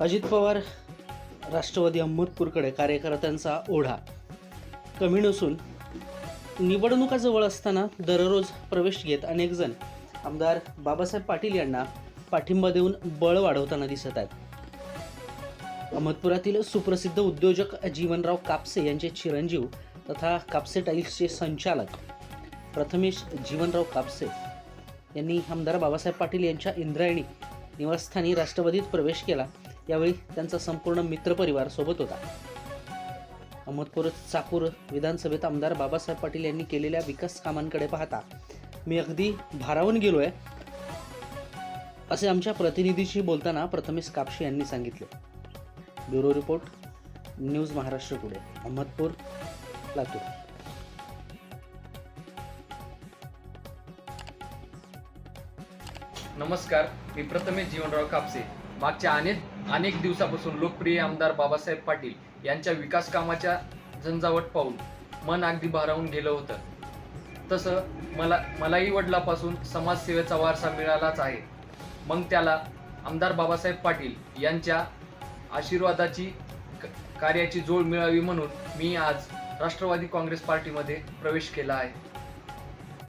अजित पवार राष्ट्रवादी अहमदपूरकडे कार्यकर्त्यांचा ओढा. कमी नसून निवडणुका जवळ असताना दररोज प्रवेश घेत अनेकजण आमदार बाबासाहेब पाटील यांना पाठिंबा देऊन बळ वाढवताना दिसत आहेत. अहमदपुरातील सुप्रसिद्ध उद्योजक जीवनराव कापसे यांचे चिरंजीव तथा कापसे टाईल्सचे संचालक प्रथमेश जीवनराव कापसे यांनी आमदार बाबासाहेब पाटील यांच्या इंद्रायणी निवासस्थानी राष्ट्रवादीत प्रवेश केला. यावेळी त्यांचा संपूर्ण मित्रपरिवार सोबत होता. अहमदपूर चाकूर विधानसभेत आमदार बाबासाहेब पाटील यांनी केलेल्या विकास कामांकडे पाहता मी अगदी भारावून गेलोय असे आमच्या प्रतिनिधीशी बोलताना प्रथमेश कापशी यांनी सांगितले. ब्युरो रिपोर्ट न्यूज महाराष्ट्र पुढे अहमदपूर लातूर. नमस्कार मी प्रथमेश जीवनराव कापसे. मागच्या अनेक अनेक दिवसापासून लोकप्रिय आमदार बाबासाहेब पाटील यांच्या विकास कामाच्या झंझावट पाहून मन अगदी भारावून गेलं होतं. तसं मला मलाही वडिलापासून समाजसेवेचा वारसा मिळालाच आहे. मग त्याला आमदार बाबासाहेब पाटील यांच्या आशीर्वादाची क- कार्याची जोड मिळावी म्हणून मी आज राष्ट्रवादी काँग्रेस पार्टीमध्ये प्रवेश केला आहे.